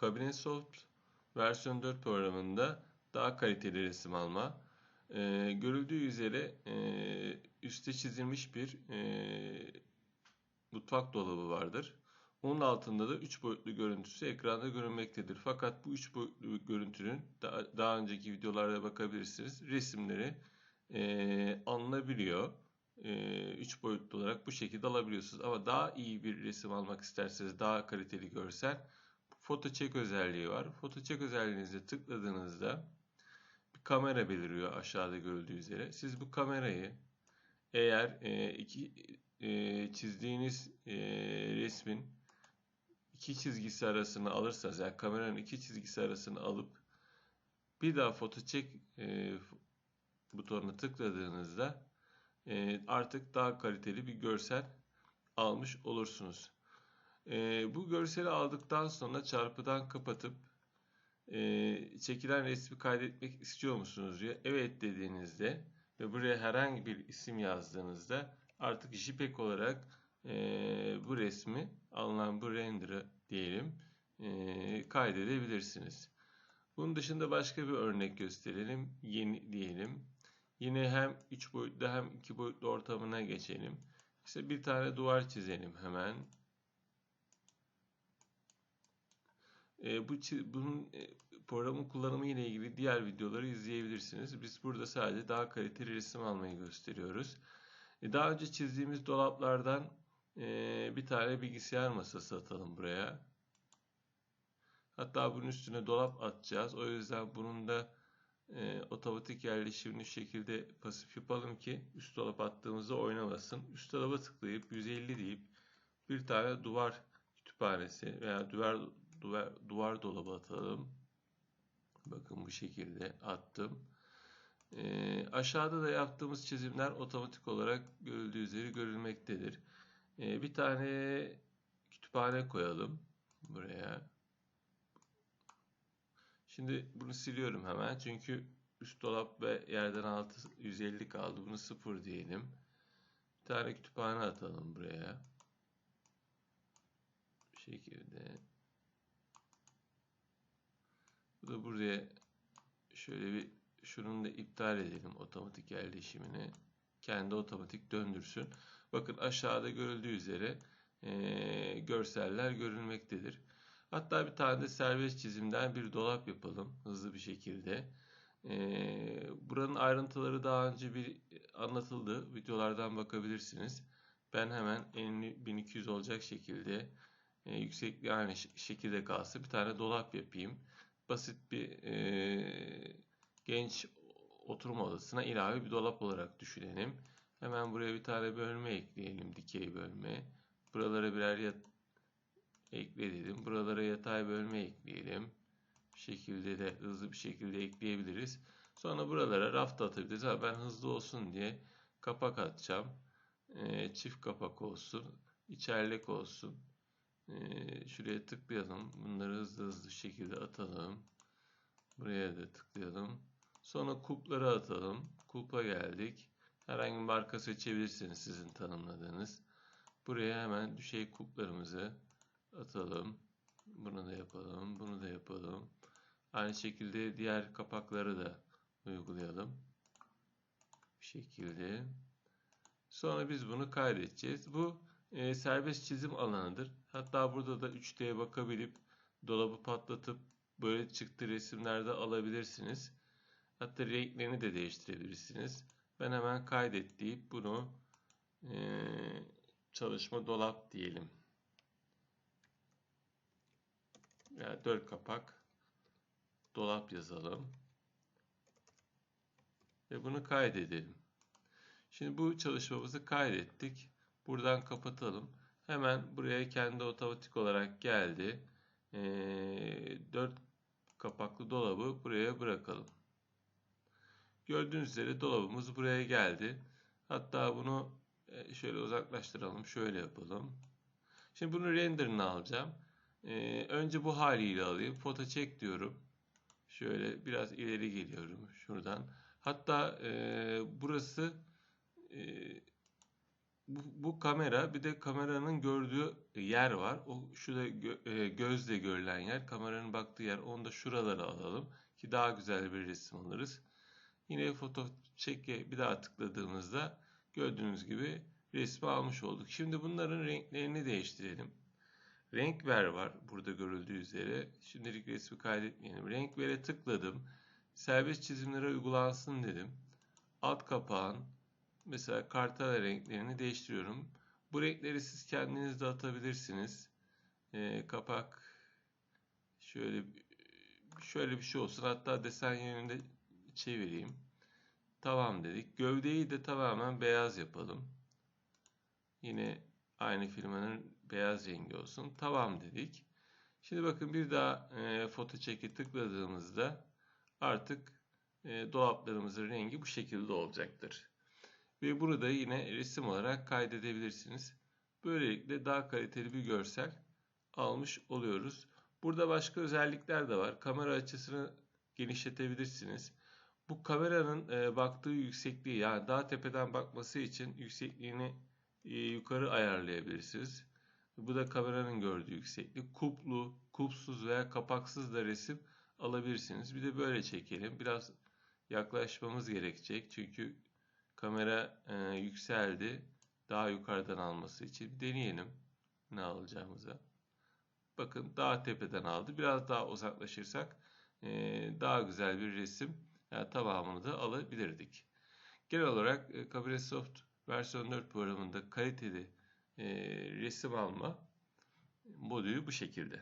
Cabinet Soft versiyon 4 programında daha kaliteli resim alma. E, görüldüğü üzere e, üstte çizilmiş bir e, mutfak dolabı vardır. Onun altında da 3 boyutlu görüntüsü ekranda görünmektedir. Fakat bu 3 boyutlu görüntünün daha, daha önceki videolarda bakabilirsiniz. Resimleri e, alınabiliyor. 3 e, boyutlu olarak bu şekilde alabiliyorsunuz. Ama daha iyi bir resim almak isterseniz daha kaliteli görsel foto çek özelliği var. Foto çek özelliğinize tıkladığınızda bir kamera beliriyor aşağıda görüldüğü üzere. Siz bu kamerayı eğer e, iki e, çizdiğiniz e, resmin iki çizgisi arasını alırsanız yani kameranın iki çizgisi arasını alıp bir daha foto çek e, butonuna tıkladığınızda e, artık daha kaliteli bir görsel almış olursunuz. E, bu görseli aldıktan sonra çarpıdan kapatıp e, çekilen resmi kaydetmek istiyor musunuz diye evet dediğinizde ve buraya herhangi bir isim yazdığınızda artık JPEG olarak e, bu resmi alınan bu render'ı diyelim e, kaydedebilirsiniz. Bunun dışında başka bir örnek gösterelim. Yeni diyelim. Yine hem 3 boyutlu hem 2 boyutlu ortamına geçelim. İşte bir tane duvar çizelim hemen. E, bu bunun e, programın kullanımı ile ilgili diğer videoları izleyebilirsiniz. Biz burada sadece daha kaliteli resim almayı gösteriyoruz. E, daha önce çizdiğimiz dolaplardan e, bir tane bilgisayar masası atalım buraya. Hatta bunun üstüne dolap atacağız. O yüzden bunun da e, otomatik yerleşimini şekilde pasif yapalım ki üst dolap attığımızda oynamasın. Üst dolaba tıklayıp 150 deyip bir tane duvar kütüphanesi veya duvar duvar, duvar dolabı atalım. Bakın bu şekilde attım. E, aşağıda da yaptığımız çizimler otomatik olarak görüldüğü üzere görülmektedir. E, bir tane kütüphane koyalım buraya. Şimdi bunu siliyorum hemen. Çünkü üst dolap ve yerden altı 150 kaldı. Bunu 0 diyelim. Bir tane kütüphane atalım buraya. Bu şekilde. Bu da buraya şöyle bir şunun da iptal edelim otomatik yerleşimini. Kendi otomatik döndürsün. Bakın aşağıda görüldüğü üzere e, görseller görülmektedir. Hatta bir tane de serbest çizimden bir dolap yapalım hızlı bir şekilde. Ee, buranın ayrıntıları daha önce bir anlatıldı. Videolardan bakabilirsiniz. Ben hemen enli 1200 olacak şekilde e, yüksekliği aynı şekilde kalsın. Bir tane dolap yapayım. Basit bir e, genç oturma odasına ilave bir dolap olarak düşünelim. Hemen buraya bir tane bölme ekleyelim. Dikey bölme. Buralara birer yat ekleyelim. Buralara yatay bölme ekleyelim. Bu şekilde de hızlı bir şekilde ekleyebiliriz. Sonra buralara raft atabiliriz. Ha, ben hızlı olsun diye kapak atacağım. E, çift kapak olsun. İçerlik olsun. E, şuraya tıklayalım. Bunları hızlı hızlı şekilde atalım. Buraya da tıklayalım. Sonra kupları atalım. Kupa geldik. Herhangi bir marka seçebilirsiniz sizin tanımladığınız. Buraya hemen düşey kuplarımızı atalım. Bunu da yapalım. Bunu da yapalım. Aynı şekilde diğer kapakları da uygulayalım. Bu şekilde. Sonra biz bunu kaydedeceğiz. Bu e, serbest çizim alanıdır. Hatta burada da 3D'ye bakabilip dolabı patlatıp böyle çıktı resimlerde alabilirsiniz. Hatta renklerini de değiştirebilirsiniz. Ben hemen kaydet deyip bunu e, çalışma dolap diyelim. Yani 4 kapak dolap yazalım. Ve bunu kaydedelim. Şimdi bu çalışmamızı kaydettik. Buradan kapatalım. Hemen buraya kendi otomatik olarak geldi. E, 4 kapaklı dolabı buraya bırakalım. Gördüğünüz üzere dolabımız buraya geldi. Hatta bunu e, şöyle uzaklaştıralım. Şöyle yapalım. Şimdi bunu renderını alacağım. Ee, önce bu haliyle alayım. Foto çek diyorum. Şöyle biraz ileri geliyorum şuradan. Hatta e, burası e, bu, bu kamera bir de kameranın gördüğü yer var. O şurada gö- e, gözle görülen yer, kameranın baktığı yer. Onu da şuralara alalım ki daha güzel bir resim alırız. Yine foto çeke bir daha tıkladığımızda gördüğünüz gibi resmi almış olduk. Şimdi bunların renklerini değiştirelim. Renk ver var burada görüldüğü üzere. Şimdilik resmi kaydetmeyelim. Renk vere tıkladım. Serbest çizimlere uygulansın dedim. Alt kapağın mesela kartala renklerini değiştiriyorum. Bu renkleri siz kendiniz de atabilirsiniz. Ee, kapak şöyle şöyle bir şey olsun. Hatta desen yönünde çevireyim. Tamam dedik. Gövdeyi de tamamen beyaz yapalım. Yine aynı firmanın beyaz rengi olsun. Tamam dedik. Şimdi bakın bir daha e, foto çeki tıkladığımızda artık e, dolaplarımızın rengi bu şekilde olacaktır. Ve burada yine resim olarak kaydedebilirsiniz. Böylelikle daha kaliteli bir görsel almış oluyoruz. Burada başka özellikler de var. Kamera açısını genişletebilirsiniz. Bu kameranın e, baktığı yüksekliği yani daha tepeden bakması için yüksekliğini e, yukarı ayarlayabilirsiniz. Bu da kameranın gördüğü yükseklik. Kuplu, kupsuz veya kapaksız da resim alabilirsiniz. Bir de böyle çekelim. Biraz yaklaşmamız gerekecek. Çünkü kamera e, yükseldi. Daha yukarıdan alması için deneyelim ne alacağımıza. Bakın daha tepeden aldı. Biraz daha uzaklaşırsak e, daha güzel bir resim yani tamamını da alabilirdik. Genel olarak e, Soft versiyon 4 programında kaliteli e, resim alma modülü bu şekilde.